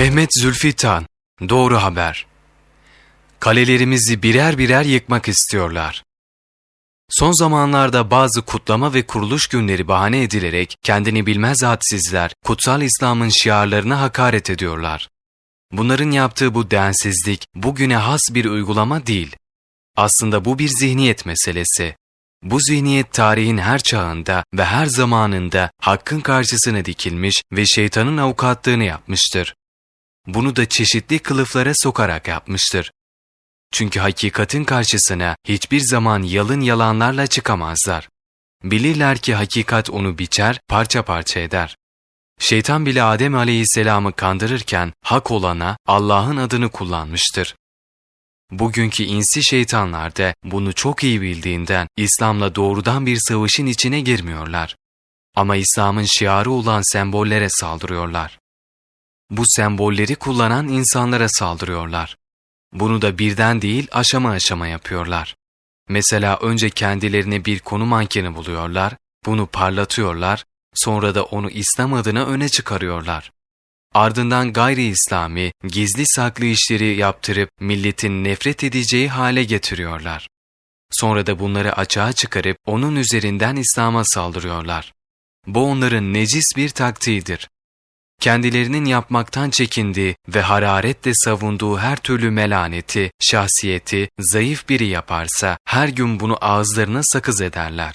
Mehmet Zülfü Tan, Doğru Haber. Kalelerimizi birer birer yıkmak istiyorlar. Son zamanlarda bazı kutlama ve kuruluş günleri bahane edilerek kendini bilmez hadsizler kutsal İslam'ın şiarlarına hakaret ediyorlar. Bunların yaptığı bu densizlik bugüne has bir uygulama değil. Aslında bu bir zihniyet meselesi. Bu zihniyet tarihin her çağında ve her zamanında hakkın karşısına dikilmiş ve şeytanın avukatlığını yapmıştır. Bunu da çeşitli kılıflara sokarak yapmıştır. Çünkü hakikatin karşısına hiçbir zaman yalın yalanlarla çıkamazlar. Bilirler ki hakikat onu biçer, parça parça eder. Şeytan bile Adem aleyhisselamı kandırırken hak olana Allah'ın adını kullanmıştır. Bugünkü insi şeytanlar da bunu çok iyi bildiğinden İslam'la doğrudan bir savaşın içine girmiyorlar. Ama İslam'ın şiarı olan sembollere saldırıyorlar. Bu sembolleri kullanan insanlara saldırıyorlar. Bunu da birden değil aşama aşama yapıyorlar. Mesela önce kendilerine bir konu mankeni buluyorlar, bunu parlatıyorlar, sonra da onu İslam adına öne çıkarıyorlar. Ardından gayri İslami, gizli saklı işleri yaptırıp milletin nefret edeceği hale getiriyorlar. Sonra da bunları açığa çıkarıp onun üzerinden İslam'a saldırıyorlar. Bu onların necis bir taktiğidir. Kendilerinin yapmaktan çekindiği ve hararetle savunduğu her türlü melaneti, şahsiyeti zayıf biri yaparsa her gün bunu ağızlarına sakız ederler.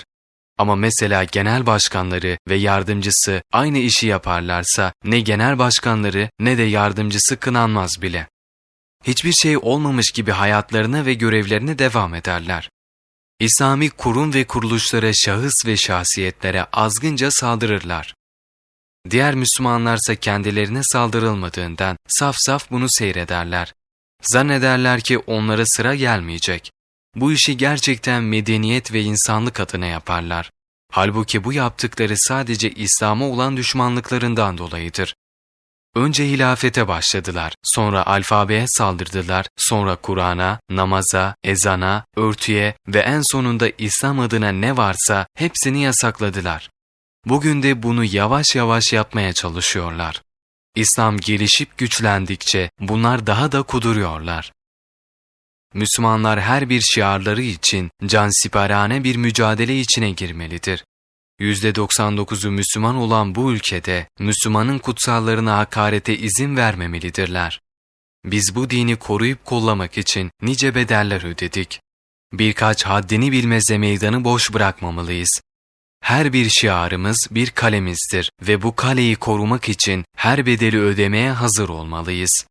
Ama mesela genel başkanları ve yardımcısı aynı işi yaparlarsa ne genel başkanları ne de yardımcısı kınanmaz bile. Hiçbir şey olmamış gibi hayatlarına ve görevlerine devam ederler. İslami kurum ve kuruluşlara şahıs ve şahsiyetlere azgınca saldırırlar. Diğer Müslümanlarsa kendilerine saldırılmadığından saf saf bunu seyrederler. Zannederler ki onlara sıra gelmeyecek. Bu işi gerçekten medeniyet ve insanlık adına yaparlar. Halbuki bu yaptıkları sadece İslam'a olan düşmanlıklarından dolayıdır. Önce hilafete başladılar, sonra alfabeye saldırdılar, sonra Kur'an'a, namaza, ezana, örtüye ve en sonunda İslam adına ne varsa hepsini yasakladılar. Bugün de bunu yavaş yavaş yapmaya çalışıyorlar. İslam gelişip güçlendikçe bunlar daha da kuduruyorlar. Müslümanlar her bir şiarları için cansiperane bir mücadele içine girmelidir. %99'u Müslüman olan bu ülkede Müslümanın kutsallarına hakarete izin vermemelidirler. Biz bu dini koruyup kollamak için nice bedeller ödedik. Birkaç haddini bilmeze meydanı boş bırakmamalıyız. Her bir şiarımız bir kalemizdir ve bu kaleyi korumak için her bedeli ödemeye hazır olmalıyız.